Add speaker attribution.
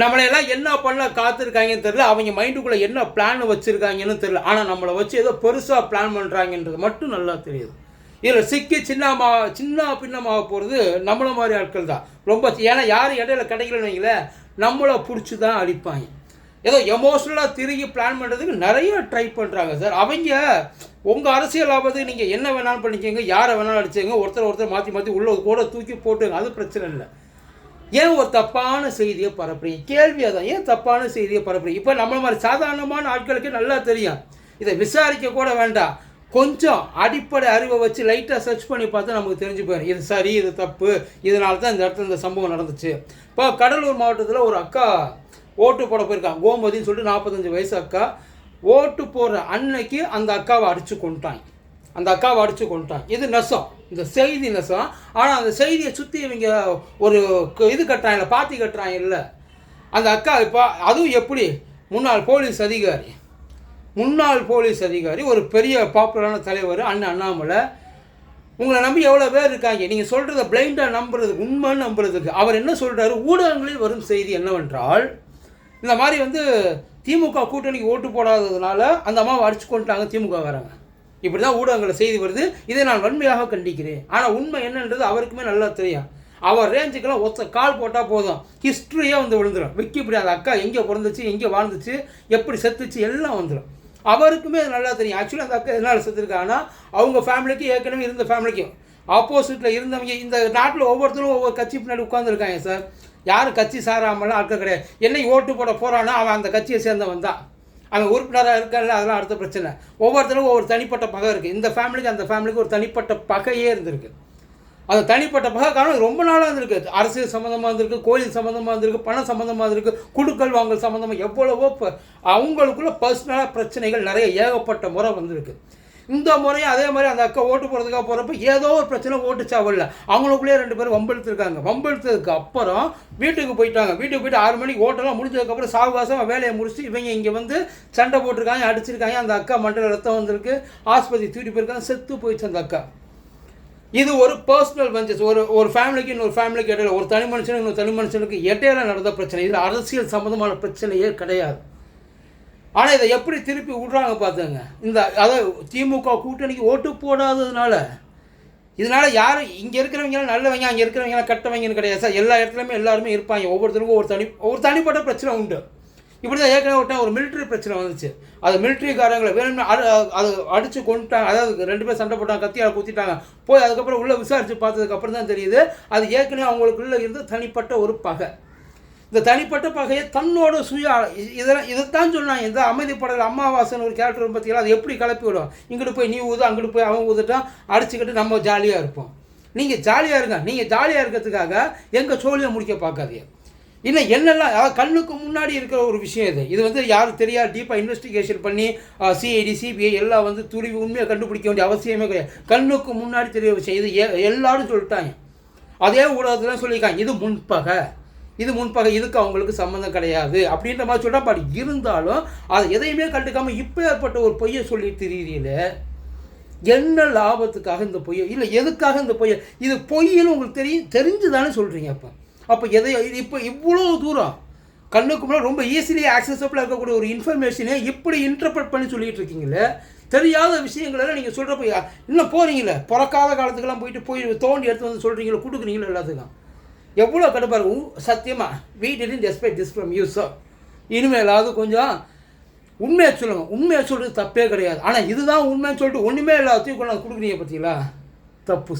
Speaker 1: நம்மளையெல்லாம் என்ன பண்ண காத்திருக்காங்கன்னு தெரியல. அவங்க மைண்டுக்குள்ளே என்ன பிளான் வச்சுருக்காங்கன்னு தெரியல. ஆனால் நம்மளை வச்சு ஏதோ பெருசாக பிளான் பண்ணுறாங்கன்றது மட்டும் நல்லா தெரியுது. இதில் சிக்கி சின்னமா சின்ன பின்னமாக போகிறது நம்மள மாதிரி ஆட்கள் தான். ரொம்ப ஏன்னா யாரும் இடையில கிடைக்கலன்னு வைங்களேன் நம்மளை பிடிச்சி தான் அடிப்பாங்க. ஏதோ எமோஷ்னலாக திருகி பிளான் பண்ணுறதுக்கு நிறைய ட்ரை பண்ணுறாங்க சார் அவங்க உங்கள் அரசியல் ஆபத்துக்கு நீங்கள் என்ன வேணாலும் பண்ணிக்கோங்க யாரை வேணாலும் அடிச்சுங்க ஒருத்தர் ஒருத்தர் மாற்றி மாற்றி உள்ள கூட தூக்கி போட்டுங்க அது பிரச்சனை இல்லை. ஏன் ஒரு தப்பான செய்தியை பரப்புறீங்க? கேள்வி அதான். ஏன் தப்பான செய்தியை பரப்புறீங்க? இப்போ நம்மளை மாதிரி சாதாரணமான ஆட்களுக்கு நல்லா தெரியும். இதை விசாரிக்க கூட வேண்டாம். கொஞ்சம் அடிப்படை அறிவை வச்சு லைட்டாக சர்ச் பண்ணி பார்த்தா நமக்கு தெரிஞ்சு போயிடும். இது சரி இது தப்பு. இதனால தான் இந்த இடத்துல இந்த சம்பவம் நடந்துச்சு. இப்போ கடலூர் மாவட்டத்தில் ஒரு அக்கா ஓட்டு போட போயிருக்காங்க. கோமதின்னு சொல்லிட்டு நாற்பத்தஞ்சு வயசு அக்கா ஓட்டு போடுற அன்னைக்கு அந்த அக்காவை அடித்து கொண்டுட்டாங்க அந்த அக்காவை அடித்து கொண்டுட்டாங்க இது நெசம். இந்த செய்தி நெசம் ஆனால் அந்த செய்தியை சுற்றி இவங்க ஒரு இது கட்டுறாங்க பாத்தி கட்டுறாங்க இல்லை அந்த அக்கா இப்போ அதுவும் எப்படி? முன்னாள் போலீஸ் அதிகாரி. முன்னாள் போலீஸ் அதிகாரி ஒரு பெரிய பாப்புலரான தலைவர் அண்ணன் அண்ணாமலை. உங்களை நம்பி எவ்வளோ பேர் இருக்காங்க? நீங்கள் சொல்கிறத பிளைண்டாக நம்புறது உண்மைன்னு நம்புறதுக்கு. அவர் என்ன சொல்கிறாரு ஊடகங்களில் வரும் செய்தி என்னவென்றால் இந்த மாதிரி வந்து திமுக கூட்டணிக்கு ஓட்டு போடாததுனால அந்த அம்மாவை அடிச்சு கொண்டுட்டாங்க திமுக வராங்க இப்படி தான் ஊடகங்களில் செய்தி வருது. இதை நான் வன்மையாக கண்டிக்கிறேன். ஆனால் உண்மை என்னன்றது அவருக்குமே நல்லா தெரியும். அவர் ரேஞ்சுக்கெல்லாம் ஒத்த கால் போட்டால் போதும். ஹிஸ்ட்ரியே வந்து விழுந்துடும் விக்கிபீடியா அந்த அக்கா எங்கே பிறந்துச்சு எங்கே வாழ்ந்துச்சு எப்படி செத்துச்சு எல்லாம் வந்துடும் அவருக்குமே அது நல்லா தெரியும். ஆக்சுவலி அந்த அக்கா எதனால் செத்துருக்காங்கன்னா அவங்க ஃபேமிலிக்கு ஏற்கனவே இருந்த ஃபேமிலிக்கும் ஆப்போசிட்டில் இருந்தவங்க இந்த நாட்டில் ஒவ்வொருத்தரும் ஒவ்வொரு கட்சி பின்னாடி உட்காந்துருக்காங்க சார் யாரும் கட்சி சாராமலாம் ஆட்கள் கிடையாது. என்னை ஓட்டு போட போகிறான்னா அவன் அந்த கட்சியை சேர்ந்தவன் தான். அவன் உறுப்பினராக இருக்கல அதெல்லாம் அடுத்த பிரச்சனை. ஒவ்வொருத்தருக்கும் ஒவ்வொரு தனிப்பட்ட பகை இருக்குது இந்த ஃபேமிலிக்கு அந்த ஃபேமிலிக்கு ஒரு தனிப்பட்ட பகையே இருந்திருக்கு. அந்த தனிப்பட்ட பகை காரணம் ரொம்ப நாளாக இருந்திருக்கு. அரசியல் சம்மந்தமாக இருந்திருக்கு கோயில் சம்மந்தமாக இருந்திருக்கு பணம் சம்மந்தமாக இருந்திருக்கு குடுக்கல் வாங்கல் சம்மந்தமாக எவ்வளவோ இப்போ அவங்களுக்குள்ள பர்சனலாக பிரச்சனைகள் நிறைய ஏகப்பட்ட முறை வந்திருக்கு. இந்த முறையும் அதே மாதிரி அந்த அக்கா ஓட்டு போகிறதுக்காக போகிறப்ப ஏதோ ஒரு பிரச்சனை ஓட்டு சாவல்ல அவங்களுக்குள்ளேயே ரெண்டு பேரும் வம்பெழுத்துருக்காங்க. வம்பெழுத்ததுக்கு அப்புறம் வீட்டுக்கு போயிட்டாங்க. வீட்டுக்கு போயிட்டு ஆறு மணிக்கு ஓட்டெல்லாம் முடிஞ்சதுக்கப்புறம் சாவகாசம் வேலையை முடிச்சுட்டு இவங்க இங்கே வந்து சண்டை போட்டிருக்காங்க அடிச்சிருக்காங்க. அந்த அக்கா மண்டல ரத்தம் வந்திருக்கு. ஆஸ்பத்திரி தூட்டி போயிருக்காங்க. செத்து போயிடுச்சு அந்த அக்கா. இது ஒரு பர்சனல் வஞ்சஸ் ஒரு ஒரு ஃபேமிலிக்கு இன்னொரு ஃபேமிலிக்கு இடையில ஒரு தனி மனுஷனுக்கு இன்னொரு தனி மனுஷனுக்கு இடையில நடந்த பிரச்சனை. இதில் அரசியல் சம்மந்தமான பிரச்சனையே கிடையாது. ஆனால் இதை எப்படி திருப்பி விட்றாங்க பார்த்துங்க இந்த அதை திமுக கூட்டணிக்கு ஓட்டு போடாததுனால இதனால் யாரும் இங்கே இருக்கிறவங்க நல்லவங்க அங்கே இருக்கிறவங்க கட்டவங்கன்னு கிடையாது. சார் எல்லா இடத்துலையுமே எல்லாருமே இருப்பாங்க. ஒவ்வொருத்தருக்கும் ஒரு தனி ஒரு தனிப்பட்ட பிரச்சனை உண்டு. இப்படி தான் ஏற்கனவே விட்டா ஒரு மிலிட்ரி பிரச்சனை வந்துச்சு. அது மிலிட்ரிக்காரங்களை வேணும்னு அது அது அடித்து கொண்டுட்டாங்க அதாவது ரெண்டு பேர் சண்டை போட்டாங்க கத்தியால் குத்திட்டாங்க. போய் அதுக்கப்புறம் உள்ளே விசாரித்து பார்த்ததுக்கப்புறம் தான் தெரியுது அது ஏற்கனவே அவங்களுக்குள்ளே இருந்து தனிப்பட்ட ஒரு பகை. இந்த தனிப்பட்ட பகையை தன்னோட சுய இதெல்லாம் இதைத்தான் சொன்னாங்க. இந்த அமைதிப்படல் அம்மாவாசன் ஒரு கேரக்டர் பார்த்தீங்களா அது எப்படி கலப்பி விடும் இங்கிட்டு போய் நீ ஊது அங்கிட்டு போய் அவன் ஊதுட்டான் அடிச்சுக்கிட்டு நம்ம ஜாலியாக இருப்போம். நீங்கள் ஜாலியாக இருங்க. நீங்கள் ஜாலியாக இருக்கிறதுக்காக எங்கள் சோழியை முடிக்க பார்க்காதீங்க. இன்னும் என்னெல்லாம் அதாவது கண்ணுக்கு முன்னாடி இருக்கிற ஒரு விஷயம் இது. இது வந்து யாரும் தெரியாது டீப்பாக இன்வெஸ்டிகேஷன் பண்ணி சிஐடி சிபிஐ எல்லாம் வந்து துருவி உண்மையை கண்டுபிடிக்க வேண்டிய அவசியமே கிடையாது. கண்ணுக்கு முன்னாடி தெரிய விஷயம். இது எல்லாரும் சொல்லிட்டாங்க. அதே ஊடகத்தில் சொல்லியிருக்காங்க. இது முன்பகை. இது முன்பகை இதுக்கு அவங்களுக்கு சம்மந்தம் கிடையாது அப்படின்ற மாதிரி சொல்கிறா பட் இருந்தாலும் அதை எதையுமே கண்டுக்காமல் இப்போ ஏற்பட்ட ஒரு பொய்யை சொல்லி திரியிறீங்கள? என்ன லாபத்துக்காக இந்த பொய்யை? இல்லை எதுக்காக இந்த பொய்யை? இது பொய்ன்னு உங்களுக்கு தெரியும் தெரிஞ்சு தானே சொல்கிறீங்க அப்போ. அப்போ எதை இப்போ இவ்வளோ தூரம் கண்ணுக்கு முன்னாடி ரொம்ப ஈஸிலி ஆக்சஸபிளாக இருக்கக்கூடிய ஒரு இன்ஃபர்மேஷனே இப்படி இன்டர்பிரட் பண்ணி சொல்லிட்டு இருக்கீங்களே? தெரியாத விஷயங்களெல்லாம் நீங்கள் சொல்கிறப்ப இன்னும் போகிறீங்களே பிறக்காத காலத்துக்கெல்லாம் போயிட்டு போய் தோண்டி எடுத்து வந்து சொல்கிறீங்களே கொடுக்குறீங்களே எல்லாத்துக்கும்? எவ்வளோ கடுப்பாக இருக்கும் சத்தியமாக we didn't expect this from you sir இனிமேலாவது கொஞ்சம் உண்மையை சொல்லுங்க. உண்மையை சொல்கிறது தப்பே கிடையாது. ஆனால் இதுதான் உண்மைன்னு சொல்லிட்டு ஒன்றுமே எல்லாத்தையும் கொண்டாந்து கொடுக்குறீங்க பார்த்தீங்களா தப்பு.